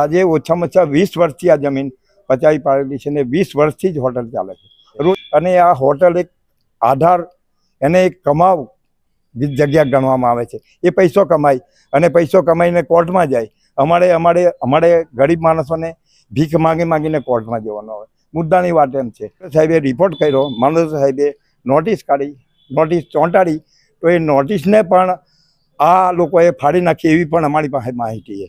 આજે ઓછામાં ઓછા વીસ વર્ષથી આ જમીન પચાવી પાડેલી છે ને વીસ વર્ષથી જ હોટલ ચાલે છે. રોજ અને આ હોટલ એક આધાર એને એક કમાવ જગ્યા ગણવામાં આવે છે. એ પૈસો કમાય અને પૈસો કમાઈને કોર્ટમાં જાય. અમારે અમારે અમારે ગરીબ માણસોને ભીખ માંગી માંગીને કોર્ટમાં જવાનું આવે. મુદ્દાની વાત એમ છે. સાહેબે રિપોર્ટ કર્યો. મામલતદાર સાહેબે નોટિસ કાઢી નોટિસ ચોંટાડી. તો એ નોટિસને પણ આ લોકોએ ફાડી નાખી એવી પણ અમારી પાસે માહિતી છે.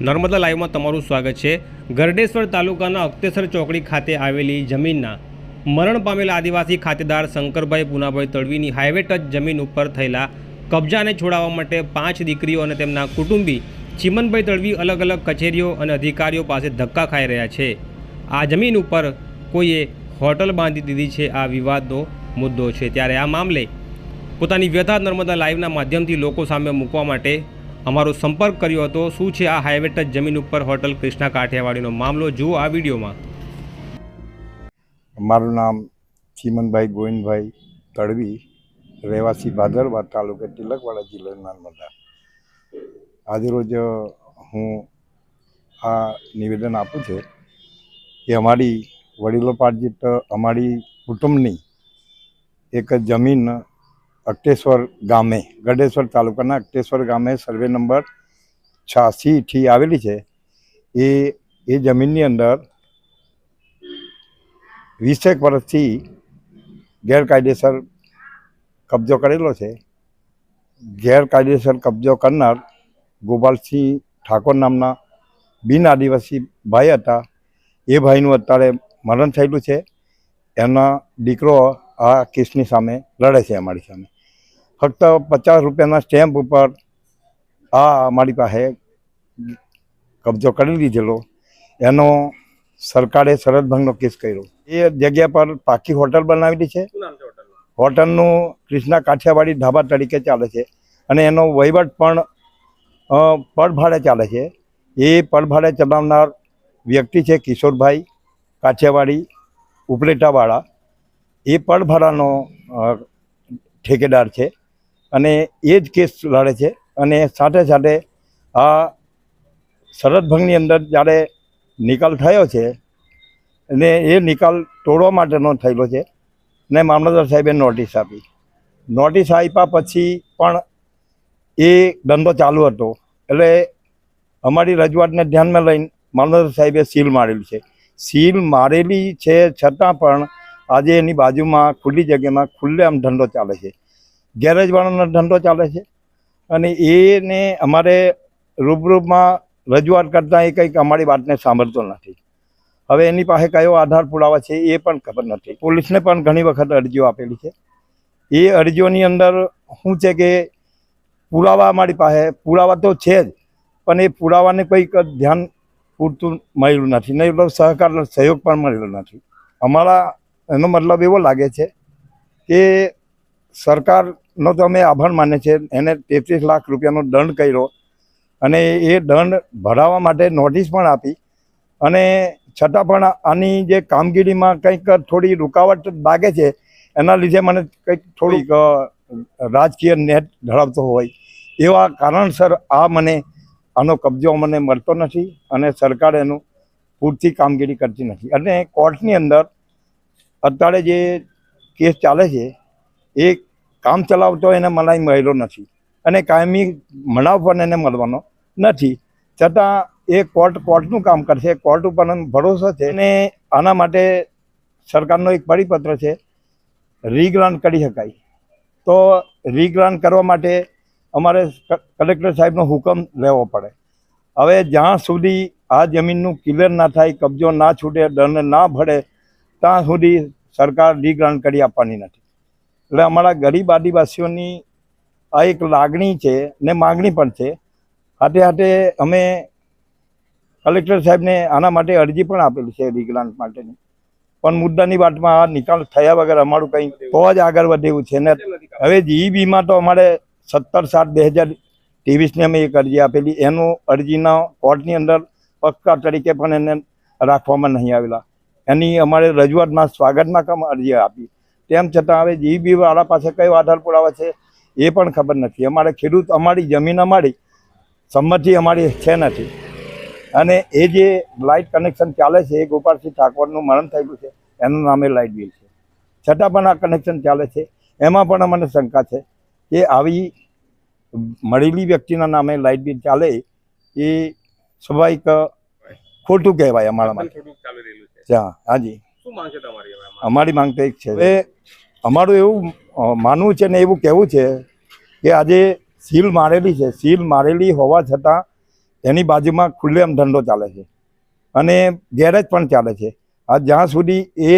નર્મદા લાઈવમાં તમારું સ્વાગત છે. ગરડેશ્વર તાલુકાના અક્તેસર ચોકડી ખાતે આવેલી જમીનના મરણ પામેલા આદિવાસી ખાતેદાર શંકરભાઈ પુનાભાઈ તળવીની હાઈવે ટચ જમીન ઉપર થયેલા કબજાને છોડાવવા માટે પાંચ દીકરીઓ અને તેમના કુટુંબી ચિમનભાઈ તળવી અલગ અલગ કચેરીઓ અને અધિકારીઓ પાસે ધક્કા ખાઈ રહ્યા છે. આ જમીન ઉપર કોઈએ હોટલ બાંધી દીધી છે આ વિવાદનો મુદ્દો છે. ત્યારે આ મામલે પોતાની વ્યથા નર્મદા લાઈવના માધ્યમથી લોકો સામે મૂકવા માટે અમારો સંપર્ક કર્યો હતો. શું છે આ હાઈવે ટચ જમીન ઉપર હોટલ કૃષ્ણા કાઠિયાવાડીનો મામલો? જુઓ આ વિડીયોમાં. મારું નામ ચીમનભાઈ ગોવિંદભાઈ તડવી, રહેવાસી ભાદરવા તાલુકે તિલકવાડા જિલ્લો નર્મદા. આજરોજ હું આ નિવેદન આપું છે કે અમારી વડીલો પાર્જિત અમારી કુટુંબની એક જમીન અક્ટેશ્વર ગામે ગઢેશ્વર તાલુકાના અક્ટેશ્વર ગામે સર્વે નંબર છ્યાસીથી આવેલી છે. એ એ જમીનની અંદર વીસેક વર્ષથી ગેરકાયદેસર કબજો કરેલો છે. ગેરકાયદેસર કબજો કરનાર ગોપાલસિંહ ઠાકોર નામના બિન આદિવાસી ભાઈ હતા. એ ભાઈનું અત્યારે મરણ થયેલું છે. એના દીકરો આ કેસની સામે લડે છે અમારી સામે. ફક્ત પચાસ રૂપિયાના સ્ટેમ્પ ઉપર આ અમારી પાસે કબજો કરી લીધેલો. એનો સરકારે શરત ભંગનો કેસ કર્યો. એ જગ્યા પર પાકી હોટલ બનાવેલી છે. હોટલનું? કૃષ્ણા કાઠિયાવાડી ઢાબા તરીકે ચાલે છે અને એનો વહીવટ પણ પડભાડે ચાલે છે. એ પડભાડે ચલાવનાર વ્યક્તિ છે કિશોરભાઈ કાઠિયાવાડી ઉપલેટાવાળા. એ પડભાડાનો ઠેકેદાર છે. અને એ જ કેસ લડે છે. અને સાથે સાથે આ શરદભંગની અંદર જ્યારે નિકાલ થયો છે, અને એ નિકાલ તોડવા માટેનો થયેલો છે, ને મામલતદાર સાહેબે નોટિસ આપી. નોટિસ આપ્યા પછી પણ એ ધંધો ચાલુ હતો. એટલે અમારી રજૂઆતને ધ્યાનમાં લઈને મામલતદાર સાહેબે સીલ મારેલી છે. સીલ મારેલી છે છતાં પણ આજે એની બાજુમાં, ખુલ્લી જગ્યામાં ખુલ્લે આમ ધંધો ચાલે છે. ગેરેજવાળાનો ધંધો ચાલે છે. અને એને અમારે રૂબરૂમાં રજૂઆત કરતાં એ કંઈક અમારી વાતને સાંભળતો નથી. હવે એની પાસે કયો આધાર પુરાવા છે એ પણ ખબર નથી. પોલીસને પણ ઘણી વખત અરજીઓ આપેલી છે. એ અરજીઓની અંદર શું છે કે પુરાવા અમારી પાસે, પુરાવા તો છે જ, પણ એ પુરાવાને કંઈક ધ્યાન પૂરતું મળેલું નથી. નહીં મતલબ સહકાર, સહયોગ પણ મળેલો નથી. અમારા, એનો મતલબ એવો લાગે છે કે સરકારનો તો અમે આભાર માને છે એને તેત્રીસ લાખ રૂપિયાનો દંડ કર્યો અને એ દંડ ભરાવવા માટે નોટિસ પણ આપી. અને છતાં પણ આની જે કામગીરીમાં કંઈક થોડી રૂકાવટ લાગે છે, એના લીધે મને કંઈક થોડીક રાજકીય નેટ ધરાવતો હોય. એવા કારણસર આ મને, આનો કબજો મને મળતો નથી અને સરકાર એનું પૂરતી કામગીરી કરતી નથી. અને કોર્ટની અંદર અત્યારે જે કેસ ચાલે છે એ કામ ચલાવતો એને મનાઈ મળેલો નથી. અને કાયમી મનાવ પણ એને મળવાનો નથી. છતાં એ કોર્ટ, કોર્ટનું કામ કરશે. કોર્ટ ઉપર ભરોસો છે. અને આના માટે સરકારનો એક પરિપત્ર છે રીગ્રાન્ટ કરી શકાય. તો રીગ્રાન્ટ કરવા માટે અમારે કલેક્ટર સાહેબનો હુકમ લેવો પડે. હવે જ્યાં સુધી આ જમીનનું ક્લિયર ના થાય, કબજો ના છૂટે, દંડ ના ભળે ત્યાં સુધી સરકાર રીગ્રાન્ટ કરી આપવાની નથી. એટલે અમારા ગરીબ આદિવાસીઓની આ એક લાગણી છે ને માગણી પણ છે. હાથે હાથે અમે કલેક્ટર સાહેબને આના માટે અરજી પણ આપેલી છે રીગ્રાન્ટ માટેની. પણ મુદ્દાની વાતમાં આ નિકાલ થયા વગર અમારું કંઈ તો જ આગળ વધે એવું છે ને હવે જીઈબીમાં તો અમારે સત્તર સાત બે હજાર ત્રેવીસની અમે એક અરજી આપેલી. એનું અરજીના કોર્ટની અંદર પક્કા તરીકે પણ એને રાખવામાં નહીં આવેલા. એની અમારે રજૂઆતમાં સ્વાગતમાં કમ અરજી આપી. તેમ છતાં હવે જીબી વાળા પાસે કયો આધાર પુરાવા છે એ પણ ખબર નથી. અમારે ખેડૂત અમારી જમીન અમારી સંમતિ અમારી છે નથી. અને એ જે લાઇટ કનેક્શન ચાલે છે એ ગોપાલસિંહ ઠાકોરનું મરણ થયેલું છે એનું નામે લાઇટ બિલ છે. છતાં પણ આ કનેક્શન ચાલે છે. એમાં પણ અમને શંકા છે કે આવી મળેલી વ્યક્તિના નામે લાઇટ બિલ ચાલે એ સ્વાભાવિક ખોટું કહેવાય અમારા માટે હાજી. અમારી માંગ તો એક છે. હવે અમારું એવું માનવું છે ને એવું કહેવું છે કે આજે સીલ મારેલી છે. સીલ મારેલી હોવા છતાં એની બાજુમાં ખુલ્લેમ ધંધો ચાલે છે. અને ગેરેજ પણ ચાલે છે. આ જ્યાં સુધી એ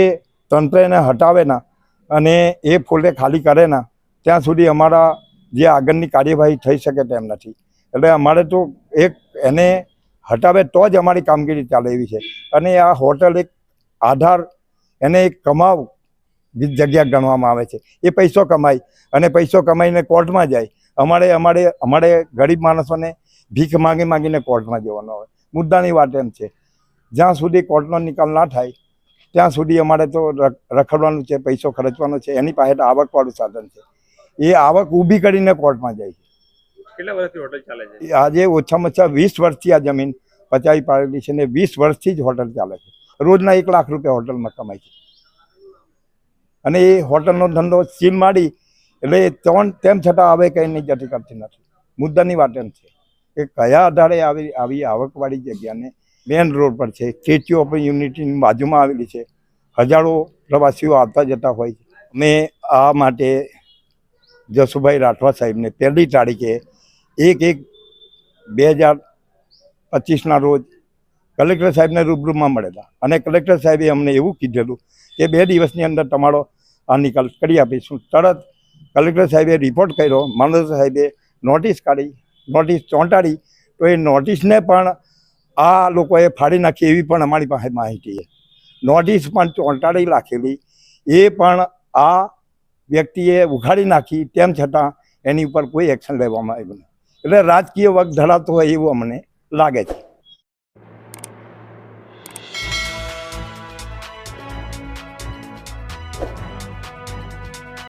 તંત્ર એને હટાવે ના અને એ ફોલ્ડે ખાલી કરે ના, ત્યાં સુધી અમારા જે આગળની કાર્યવાહી થઈ શકે તેમ નથી. એટલે અમારે તો એક એને હટાવે તો જ અમારી કામગીરી ચાલે એવી છે. અને આ હોટલ એક આધાર એને એક કમાવ જગ્યા ગણવામાં આવે છે. એ પૈસો કમાય અને પૈસો કમાઈને કોર્ટમાં જાય. અમારે અમારે અમારે ગરીબ માણસોને ભીખ માંગી માંગીને કોર્ટમાં જવાનું આવે. મુદ્દાની વાત એમ છે. જ્યાં સુધી કોર્ટનો નિકાલ ના થાય ત્યાં સુધી અમારે તો રખ- રખડવાનું છે પૈસો ખર્ચવાનો છે એની પાસે તો આવકવાળું સાધન છે. એ આવક ઊભી કરીને કોર્ટમાં જાય છે. કેટલા વર્ષથી હોટલ ચાલે છે? આજે ઓછામાં ઓછા વીસ વર્ષથી આ જમીન પચાવી પાડેલી છે ને વીસ વર્ષથી જ હોટલ ચાલે છે. રોજના એક લાખ રૂપિયા હોટલમાં કમાય છે. અને એ હોટલનો ધંધો સીલ માડી એટલે ત્રણ તેમ છતાં આવે કંઈ નહીં જતી કરતી નથી. મુદ્દાની વાત એમ છે કે કયા આધારે આવી આવી આવકવાળી જગ્યાને મેન રોડ પર છે. સ્ટેચ્યુ ઓફ યુનિટીની બાજુમાં આવેલી છે. હજારો પ્રવાસીઓ આવતા જતા હોય છે. અમે આ માટે જસુભાઈ રાઠવા સાહેબને પહેલી તારીખે એક એક બે હજાર પચીસના રોજ કલેક્ટર સાહેબને રૂબરૂમાં મળેલા. અને કલેક્ટર સાહેબે અમને એવું કીધેલું કે બે દિવસની અંદર તમારો આ નિકાલ કરી આપીશું. તરત કલેક્ટર સાહેબે રિપોર્ટ કર્યો. મામલતદાર સાહેબે નોટિસ કાઢી નોટિસ ચોંટાડી. તો એ નોટિસને પણ આ લોકોએ ફાડી નાખી એવી પણ અમારી પાસે માહિતી છે. નોટિસ પણ ચોંટાડી રાખેલી એ પણ આ વ્યક્તિએ ઉઘાડી નાખી. તેમ છતાં એની ઉપર કોઈ એક્શન લેવામાં આવ્યું નહીં એટલે રાજકીય વગ ધરાવતો હોય એવું અમને લાગે છે.